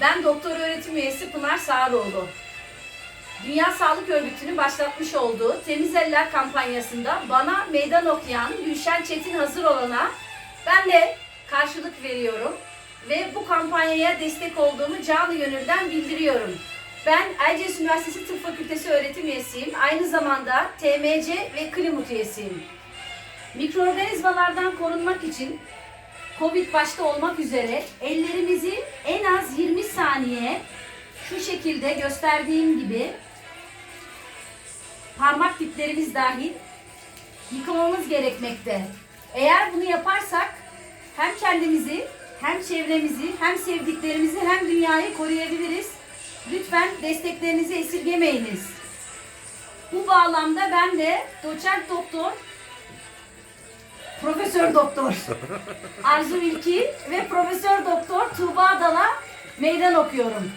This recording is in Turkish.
Ben doktor öğretim üyesi Pınar Sağroğlu. Dünya Sağlık Örgütü'nün başlatmış olduğu Temiz Eller kampanyasında bana meydan okuyan Gülşen Çetin hazır olana ben de karşılık veriyorum ve bu kampanyaya destek olduğumu canı gönülden bildiriyorum. Ben Erciyes Üniversitesi Tıp Fakültesi öğretim üyesiyim. Aynı zamanda TMC ve Klimut üyesiyim. Mikroorganizmalardan korunmak için Covid başta olmak üzere ellerimizi şu şekilde gösterdiğim gibi parmak diplerimiz dahil yıkamamız gerekmekte. Eğer bunu yaparsak hem kendimizi hem çevremizi hem sevdiklerimizi hem dünyayı koruyabiliriz. Lütfen desteklerinizi esirgemeyiniz. Bu bağlamda ben de doçent doktor Profesör Doktor Arzu İlki ve Profesör Doktor Tuğba Dal'a meydan okuyorum.